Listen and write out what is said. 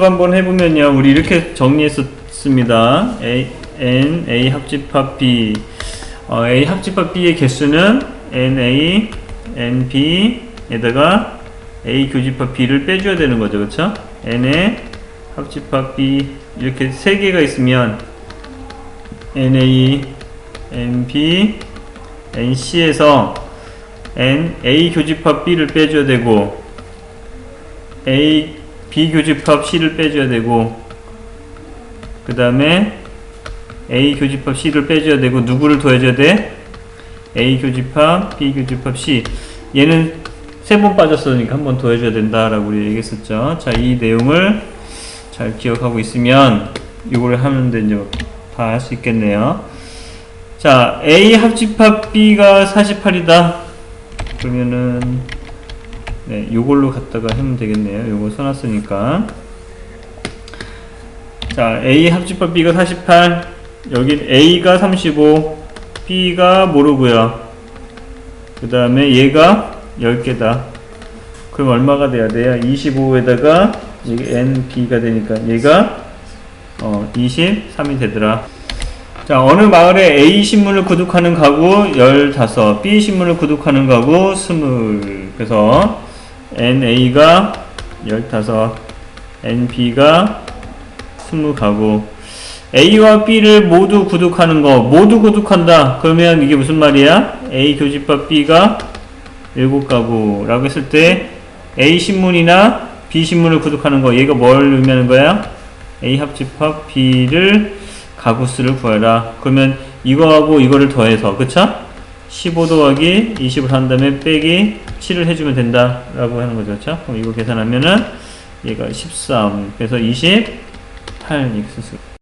한번 해보면요. 우리 이렇게 정리했었습니다. A, N, A 합집합 B. 어, A 합집합 B의 개수는 N, A, N, B에다가 A 교집합 B를 빼줘야 되는 거죠. 그쵸? N의 합집합 B. 이렇게 세 개가 있으면 N, A, N, B, N, C에서 N, A 교집합 B를 빼줘야 되고 A 비교집합 C를 빼줘야 되고 그 다음에 A 교집합 C를 빼줘야 되고 누구를 더해줘야 돼? A 교집합, B 교집합 C. 얘는 세 번 빠졌으니까 한 번 더해줘야 된다라고 우리 얘기했었죠. 자 이 내용을 잘 기억하고 있으면 이걸 하면 이제 다 할 수 있겠네요. 자 A 합집합 B가 48이다. 그러면은 네, 요걸로 갖다가 하면 되겠네요. 요거 써놨으니까. 자, A 합집합 B가 48, 여기 A가 35, B가 모르고요. 그 다음에 얘가 10개다. 그럼 얼마가 돼야 돼요? 25에다가 이게 N, B가 되니까 얘가 어, 23이 되더라. 자, 어느 마을에 A 신문을 구독하는 가구 15, B 신문을 구독하는 가구 20. 그래서 NA가 15, NB가 20가구. A와 B를 모두 구독하는 거, 모두 구독한다. 그러면 이게 무슨 말이야? A 교집합 B가 7가구 라고 했을 때 A 신문이나 B 신문을 구독하는 거, 얘가 뭘 의미하는 거야? A 합집합 B를 가구 수를 구해라. 그러면 이거하고 이거를 더해서, 그쵸? 15 더하기 20을 한 다음에 빼기 7을 해주면 된다. 라고 하는 거죠. 그쵸? 그럼 이거 계산하면은 얘가 13. 그래서 28 이렇게 쓸 수.